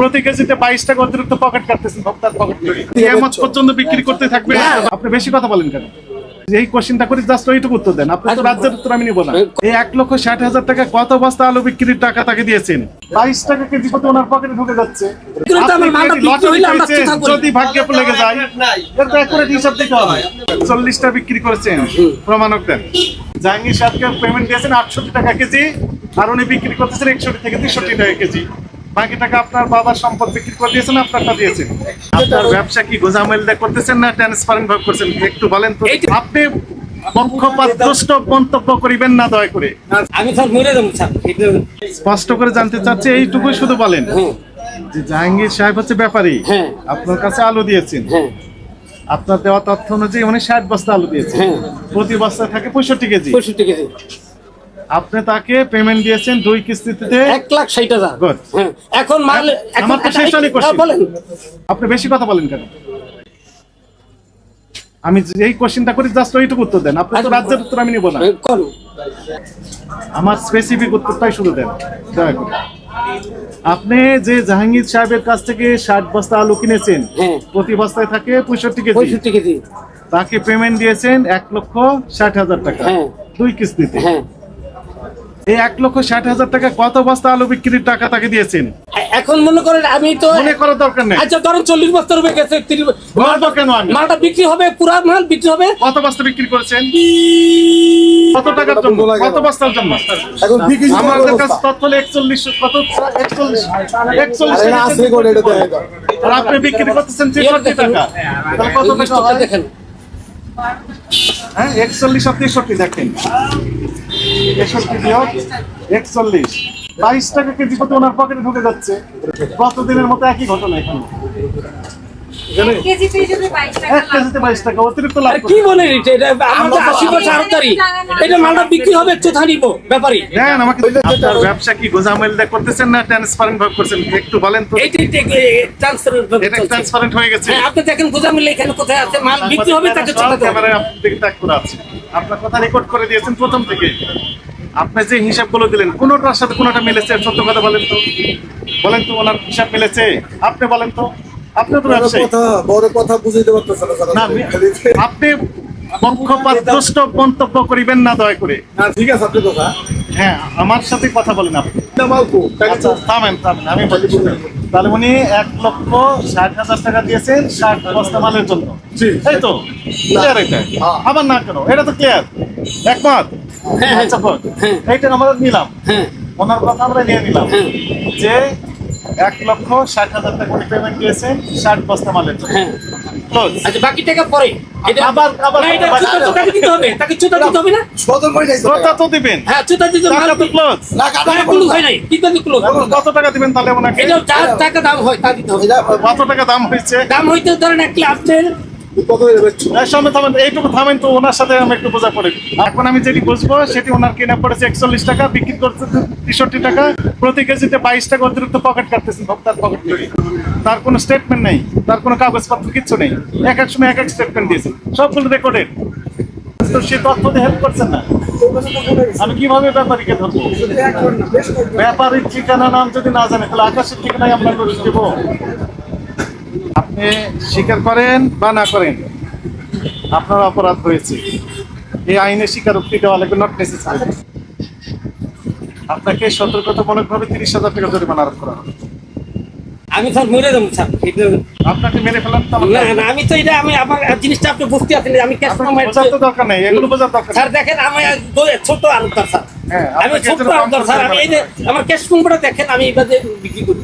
প্রতি কেজিতে বাইশ টাকা অতিরিক্ত পকেট কাটতেছেন ভোক্তার পকেট থেকে কিয়ামত পর্যন্ত বিক্রি করতে থাকবে আপনি বেশি কথা বলেন কেন? এই কোশ্চেনটা করে জাস্ট ওইটুকু উত্তর দেন। আপনি তো রাজ্যের উত্তর আমি নিব না। এই এক লক্ষ ষাট হাজার টাকা কত বস্তা আলু বিক্রির টাকা তাকে দিয়েছেন। বাইশ টাকা কেজি কত ওনার পকেটে ঢুকে যাচ্ছে। কিন্তু আমার মালটা বিক্রি হইলে আমরা লটারি তো যদি ভাগ্যে লেগে যায় এর তো accurate হিসাব দিতে হবে। চল্লিশটা বিক্রি করেছেন প্রমাণক দেন। জাহাঙ্গীর সাহেবকে পেমেন্ট দিয়েছেন আটষট্টি টাকা কেজি আর উনি বিক্রি করতেছেন একষট্টি থেকে তেষট্টি টাকা কেজি। বাকি টাকা আপনার বাবার সম্পদ বিক্রি করে দিয়েছেন আপনারটা দিয়েছেন। আপনার ব্যবসা কি করতেছেন না ট্রান্সপারেন্ট ভাবে করছেন? একটু বলেন তো আপনি পক্ষপাতদুষ্ট মন্তব্য করিবেন না দয়া করে। আমি স্যার মরে যাব স্যার। স্পষ্ট করে জানতে চাচ্ছি এইটুকুই শুধু বলেন। হ্যাঁ। যে জাহাঙ্গীর সাহেব হচ্ছে ব্যাপারী। হ্যাঁ। আপনার কাছে আলু দিয়েছেন। হ্যাঁ। আপনার দেওয়া তথ্য অনুযায়ী উনি ষাট বস্তা আলু দিয়েছেন। প্রতি বস্তায় থাকে পঁয়ষট্টি কেজি। পঁয়ষট্টি কেজি। আপনি তাকে পেমেন্ট দিয়েছেন দুই কিস্তিতে? এক লাখ ষাট হাজার. হ্যাঁ এখন মাল আমার তো শেষ question। হ্যাঁ, বলেন। আপনি বেশি কথা বলেন কেন? আমি এই কোশ্চেনটা করি জাস্ট ওইটুকু উত্তর দেন। আপনি তো আচ্ছা। রাজ্যের উত্তর আমি নিব না। হ্যাঁ, আমার স্পেসিফিক উত্তরটাই শুধু দেন। দয়া করে। আপনি যে জাহাঙ্গীর সাহেবের কাছ থেকে ষাট বস্তা আলু কিনেছেন। প্রতি বস্তায় থাকে পঁয়ষট্টি কেজি। পঁয়ষট্টি কেজি। তাকে পেমেন্ট দিয়েছেন এক লক্ষ ষাট হাজার টাকা। দুই কিস্তিতে। হ্যাঁ। এই এক লক্ষ ষাট হাজার টাকা কত বস্তা আলু বিক্রির টাকা তাকে দিয়েছেন? এখন মনে করেন আমি তো মনে করার দরকার নেই। আচ্ছা ধরুন চল্লিশ বস্তা রুপে গেছে বলব কেন মালটা বিক্রি হবে পুরা মাল বিক্রি হবে? কত বস্তা বিক্রি করেছেন? কত টাকার জন্য? কত বস্তার জন্য? এখন বিক্রি আমাদের কাছে তথ্য হলো একচল্লিশ কত? আর আপনি বিক্রি করতেছেন তেষট্টি টাকা। তাহলে কত টাকা দেখেন। হ্যাঁ একচল্লিশ আর তেষট্টি দেখেন। বিয়োগ একচল্লিশ। বাইশ টাকা কেজি কত ওনার পকেটে ঢুকে যাচ্ছে। কতদিনের মতো একই ঘটনা এখানে। কি বলে এটা? এটা আমাদের আশি বছর আড়তারি এটা মালটা বিক্রি হবে ব্যাপারী। আপনার ব্যবসা কি গোজামেল দিয়ে করতেছেন না ট্রান্সপারেন্ট ভাবে করছেন? একটু বলেন তো। এটা ট্রান্সপারেন্ট হয়ে গেছে। হ্যাঁ আপনি দেখেন গোজা মিলে এখানে কোথায় আছে মাল বিক্রি হবে তাকে করে আছে। আপনার কথা রেকর্ড করে দিয়েছেন প্রথম থেকে। আপনি যে হিসাবগুলো দিলেন কোনোটার সাথে কোনোটা মিলেছে? সত্য কথা বলেন তো। বলেন তো ওনার হিসাব মিলেছে? আপনি বলেন তো। আপনি তো বড় ব্যবসায়ী। বড় কথা বুঝাইতে না আপনি মন্তব্য করিবেন না দয়া করে। না ঠিক আছে আপনি কথা। হ্যাঁ আমার সাথে কথা বলেন আপনি। আচ্ছা থামেন থামেন আমি বলি তাহলে উনি এক লক্ষ ষাট হাজার টাকা দিয়েছেন ষাট বস্তা মালের জন্য। এই তো ক্লিয়ার এটা? হ্যাঁ। আবার না কেন? এটা তো ক্লিয়ার একমত? হ্যাঁ, হ্যাঁ। আচ্ছা হ্যাঁ। এইটা আমরা নিলাম। হ্যাঁ। ওনার কথা আমরা নিয়ে নিলাম। যে এক লক্ষ ষাট হাজার টাকা পেমেন্ট দিয়েছেন ষাট বস্তা মালের জন্য। আচ্ছা বাকি টাকা পরে। করে হ্যাঁ হয় কত টাকা দিবেন তাহলে টাকা দাম হয় তা দিতে হবে। কত টাকা দাম হয়েছে? দাম হইতে ধরেন একটি আপনার সময় থামেন এইটুকু থামেন তো ওনার সাথে আমি একটু বোঝা পড়ে এখন আমি যেটি বুঝব সেটি ওনার কেনা পড়েছে একচল্লিশ টাকা বিক্রি করছে তেষট্টি টাকা প্রতি কেজিতে বাইশ টাকা অতিরিক্ত পকেট কাটতেছেন ভোক্তার পকেট তার কোনো স্টেটমেন্ট নেই, তার কোনো কাগজপত্র কিচ্ছু নেই। এক এক সময় এক এক স্টেটমেন্ট দিয়েছে। সবগুলো রেকর্ডেড তো সে তথ্য হেল্প না। আমি কীভাবে ব্যাপারীকে ধরবো? ঠিকানা, নাম যদি না জানে, তাহলে আকাশের আপনি স্বীকার করেন বা না করেন, আপনার অপরাধ হয়েছে। এই আইনে স্বীকারোক্তি দেওয়া লাগবে নট নেসেসারি আপনাকে সতর্কতামূলক ভাবে তিরিশ হাজার টাকা জরিমানা আরোপ করা হবে। আমি স্যার মরে যাব স্যার। আপনাকে মেরে ফেলাম না না আমি তো এটা আমি আমার জিনিসটা আপনি বুঝতে আমি ক্যাশ আপনার বোঝার তো দরকার নেই এগুলো বোঝার দরকার স্যার দেখেন আমি ছোট স্যার। হ্যাঁ, আমি ছোট এজন্য স্যার। আমি এই যে। আমার ক্যাশ ফোনটা দেখেন আমি এবারে বিক্রি করি।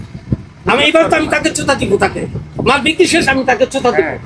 আমি এইবার তো আমি তাকে চোতা দিব তাকে। মাল বিক্রি শেষ আমি তাকে চোতা দিব। হ্যাঁ।